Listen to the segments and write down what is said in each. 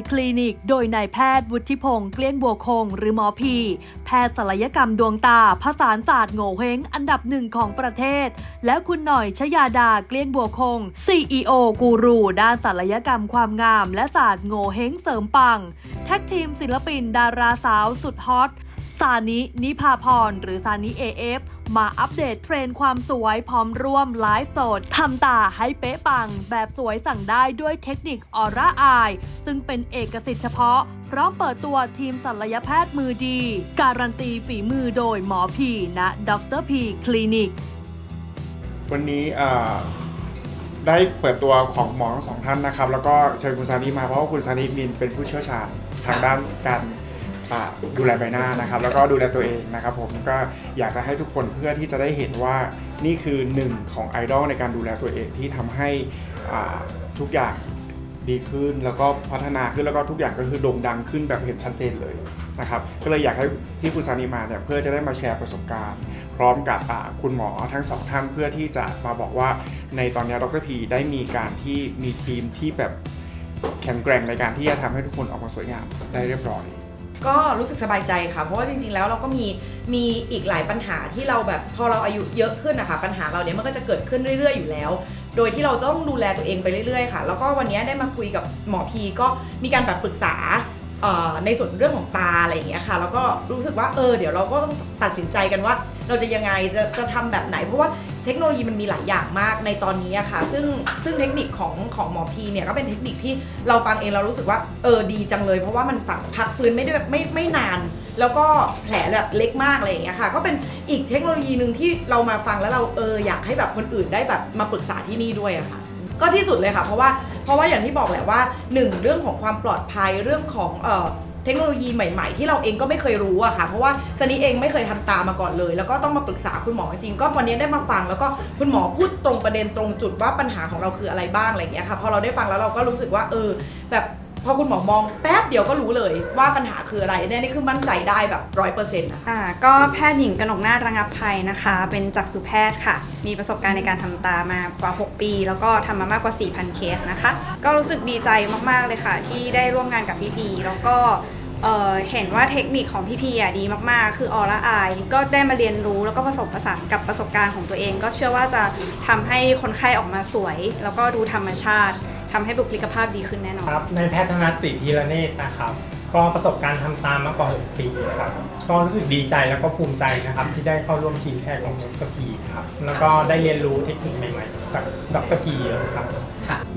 ีคลินิก โดยนายแพทย์วุฒิพงศ์เกลี้ยงบัวคง หรือหมอพี แพทย์ศัลยกรรมดวงตาผสานศาสตร์โง่เฮงอันดับหนึ่งของประเทศ และคุณหน่อยชยาดาเกลี้ยงบัวคง CEO กูรูด้านศัลยกรรมความงาม และศาสตร์โง่เฮงเสริมปัง แท็กทีมศิลปินดาราสาวสุดฮอต ซานินิพาพร หรือซานิ AF มาอัปเดตเทรนด์ความสวยพร้อมร่วมไลฟ์สดทำตาให้เป๊ะปัง แบบสวยสั่งได้ด้วยเทคนิคออร่าอาย ซึ่งเป็นเอกสิทธิ์เฉพาะ พร้อมเปิดตัวทีมศัลยแพทย์มือดี การันตีฝีมือโดยหมอพีณดรพีคลินิก วันนี้ได้เปิดตัวของหมอทั้งสองท่านนะครับ แล้วก็เชิญคุณซานิมาเพราะว่าคุณซานิมินเป็นผู้เชี่ยวชาญทางด้านการ อ่าดูแลใบหน้านะครับ แล้วก็ดูแลตัวเองนะครับผมก็อยากจะให้ทุกคนเพื่อที่จะได้เห็นว่านี่คือหนึ่งของไอดอลในการดูแลตัวเองที่ทำให้อ่าทุกอย่างดีขึ้น แล้วก็พัฒนาขึ้นแล้วก็ทุกอย่างก็คือโด่งดังขึ้นแบบเห็นชัดเจนเลยนะครับก็เลยอยากให้ที่คุณซานิมาเนี่ยเพื่อจะได้มาแชร์ประสบการณ์ พร้อมกับอ่าคุณหมอทั้งสองท่านเพื่อที่จะมาบอกว่าในตอนนี้ดรพีได้มีการที่มีทีมที่แบบ แข็งแกร่งในการที่จะทำให้ทุกคนออกมาสวยงามได้เรียบร้อย ก็รู้สึกสบายใจค่ะ เพราะว่าจริงๆ แล้วเราก็มีมีอีกหลายปัญหาที่เราแบบพอเราอายุเยอะขึ้นนะคะปัญหาเราเนี้ยมันก็จะเกิดขึ้นเรื่อยๆ อยู่แล้ว โดยที่เราต้องดูแลตัวเองไปเรื่อยๆ ค่ะ แล้วก็วันนี้ได้มาคุยกับหมอพีก็มีการแบบปรึกษาในส่วนเรื่องของตาอะไรอย่างเงี้ยค่ะ แล้วก็รู้สึกว่าเออเดี๋ยวเราก็ต้องตัดสินใจกันว่า เราจะยังไงจะจะทำแบบไหนเพราะว่า เทคโนโลยีมันมีหลายอย่างมากในตอนนี้อะค่ะ ซึ่งซึ่งเทคนิคของของหมอพีเนี่ยก็เป็นเทคนิคที่เราฟังเองเรารู้สึกว่าเออดีจังเลย เพราะว่ามันฝังพักฟื้นไม่ได้แบบไม่ไม่นาน แล้วก็แผลแบบเล็กมากอะไรอย่างเงี้ยค่ะ ก็เป็นอีกเทคโนโลยีหนึ่งที่เรามาฟังแล้วเราเอออยากให้แบบคนอื่นได้แบบมาปรึกษาที่นี่ด้วยอะค่ะ ก็ที่สุดเลยค่ะ เพราะว่าเพราะว่าอย่างที่บอกแหละว่าหนึ่งเรื่องของความปลอดภัยเรื่องของเออ เทคโนโลยีใหม่ๆ ที่เราเองก็ไม่เคยรู้อะค่ะ เพราะว่าสันนี่เองไม่เคยทำตามมาก่อนเลย แล้วก็ต้องมาปรึกษาคุณหมอจริงๆก็วันนี้ได้มาฟัง แล้วก็คุณหมอพูดตรงประเด็นตรงจุดว่าปัญหาของเราคืออะไรบ้างอะไรอย่างเงี้ยค่ะ พอเราได้ฟังแล้วเราก็รู้สึกว่าเออแบบ พอคุณหมอมองแป๊บเดียวก็รู้เลยว่าปัญหาคืออะไรเนี่ยนี่คือมั่นใจได้แบบร้อยเปอร์เซ็นต์ะอ่าก็แพทย์หญิงกนกนาถระงับภัยนะคะ เป็นจักษุแพทย์ค่ะ มีประสบการณ์ในการทำตามากว่า 6 ปี แล้วก็ทำมามากกว่า 4,000 เคสนะคะ ก็รู้สึกดีใจมากๆเลยค่ะ ที่ได้ร่วมงานกับพี่พีแล้วก็เอ่อเห็นว่าเทคนิคของพี่พีอะดีมากๆ คือออร่าอายก็ได้มาเรียนรู้แล้วก็ผสมผสานกับประสบการณ์ของตัวเอง ก็เชื่อว่าจะทำให้คนไข้ออกมาสวย แล้วก็ดูธรรมชาติ ทำให้บุคลิกภาพดีขึ้นแน่นอน ครับในแพทย์ธนัทศรีธีรเนตรนะครับ ก็ประสบการณ์ทำตามมากกว่า 6 ปีครับก็รู้สึกดีใจแล้วก็ภูมิใจนะครับ ที่ได้เข้าร่วมทีมแพทย์ของดรกีครับ แล้วก็ได้เรียนรู้เทคนิคใหม่ๆ จากดรกีเยอะครับ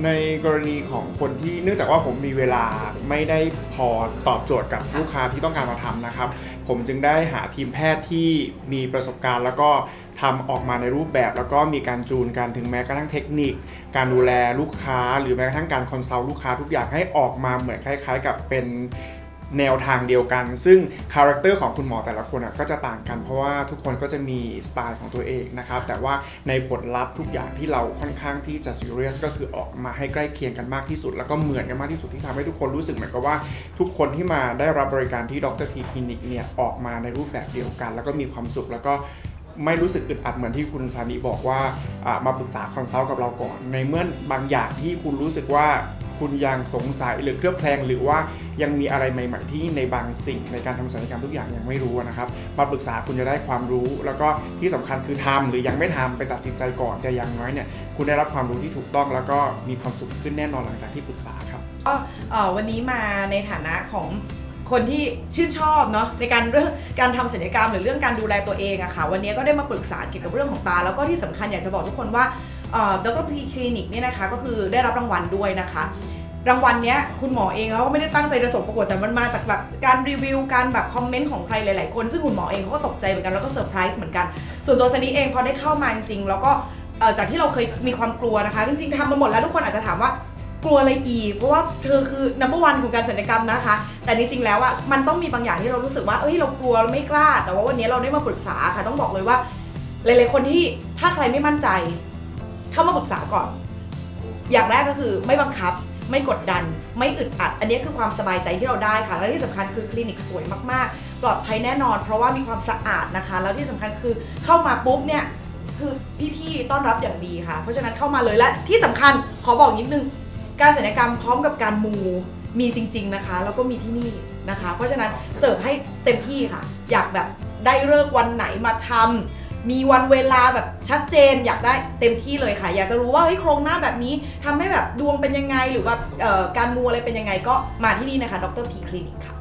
ในกรณีของคนที่เนื่องจากว่าผมมีเวลาไม่ได้พอตอบโจทย์กับลูกค้าที่ต้องการมาทำนะครับ ผมจึงได้หาทีมแพทย์ที่มีประสบการณ์ แล้วก็ทำออกมาในรูปแบบ แล้วก็มีการจูนกันถึงแม้กระทั่งเทคนิค การดูแลลูกค้า หรือแม้กระทั่งการคอนซัลท์ลูกค้าทุกอย่างให้ออกมาเหมือนคล้าย ๆ กับเป็น แนวทางเดียวกัน ซึ่งคาแรคเตอร์ของคุณหมอแต่ละคนก็จะต่างกัน เพราะว่าทุกคนก็จะมีสไตล์ของตัวเองนะครับ แต่ว่าในผลลัพธ์ทุกอย่างที่เราค่อนข้างที่จะซีเรียสก็คือออกมาให้ใกล้เคียงกันมากที่สุด แล้วก็เหมือนกันมากที่สุดที่ทำให้ทุกคนรู้สึกเหมือนกับว่า ทุกคนที่มาได้รับบริการที่ดรพีคลินิกเนี่ยออกมาในรูปแบบเดียวกัน แล้วก็มีความสุขแล้วก็ไม่รู้สึกอึดอัดเหมือนที่คุณซานิบอกว่ามาปรึกษาคอนซัลท์กับเราก่อน ในเมื่อบางอย่างที่คุณรู้สึกว่า คุณยังสงสัยหรือเคลือบแคลงหรือว่ายังมีอะไรใหม่ ๆ ที่ในบางสิ่งในการทำศัลยกรรมทุกอย่างยังไม่รู้นะครับมาปรึกษาคุณจะได้ความรู้ แล้วก็ที่สำคัญคือทำหรือยังไม่ทำไปตัดสินใจก่อนแต่อย่างน้อยเนี่ยคุณได้รับความรู้ที่ถูกต้องแล้วก็มีความสุขขึ้นแน่นอนหลังจากที่ปรึกษาครับก็วันนี้มาในฐานะของคนที่ชื่นชอบเนาะในการเรื่องการทำศัลยกรรมหรือเรื่องการดูแลตัวเองอะค่ะ วันนี้ก็ได้มาปรึกษาเกี่ยวกับเรื่องของตา แล้วก็ที่สำคัญอยากจะบอกทุกคนว่า ดรพีคลินิกเนี่ยนะคะก็คือได้รับรางวัลด้วยนะคะ รางวัลเนี้ยคุณหมอเองเขาก็ไม่ได้ตั้งใจจะส่งประกวดแต่มันมาจากแบบการรีวิวการแบบคอมเมนต์ของใครหลาย ๆ คน ซึ่งคุณหมอเองเขาก็ตกใจเหมือนกันแล้วก็เซอร์ไพรส์เหมือนกัน ส่วนตัวซันนี่เองพอได้เข้ามาจริงๆแล้วก็จากที่เราเคยมีความกลัวนะคะ จริงๆทำมาหมดแล้วทุกคนอาจจะถามว่ากลัวอะไรอีก เพราะว่าเธอคือ number one ของการศัลยกรรมนะคะ แต่จริงๆแล้วอะมันต้องมีบางอย่างที่เรารู้สึกว่า เอ้ย เรากลัวเราไม่กล้า แต่ว่าวันนี้เราได้มาปรึกษาค่ะ ต้องบอกเลยว่า หลายๆคนที่ถ้าใครไม่มั่นใจ เข้ามาปรึกษาก่อน อย่างแรกก็คือไม่บังคับไม่กดดัน ไม่อึดอัด อันนี้คือความสบายใจที่เราได้ค่ะ และที่สำคัญคือคลินิกสวยมากๆ ปลอดภัยแน่นอน เพราะว่ามีความสะอาดนะคะ แล้วที่สำคัญคือเข้ามาปุ๊บเนี่ยคือพี่ๆต้อนรับอย่างดีค่ะ เพราะฉะนั้นเข้ามาเลยและที่สำคัญขอบอกนิดนึงการศัลยกรรมพร้อมกับการมูมีจริง ๆนะคะ แล้วก็มีที่นี่นะคะ เพราะฉะนั้นเสิร์ฟให้เต็มที่ค่ะ อยากแบบได้เลิกวันไหนมาทำ มีวันเวลาแบบชัดเจนอยากได้เต็มที่เลยค่ะ อยากจะรู้ว่าเฮ้ยโครงหน้าแบบนี้ทำให้แบบดวงเป็นยังไงหรือแบบเอ่อการมูอะไรเป็นยังไงก็มาที่นี่นะคะดรพีคลินิกค่ะ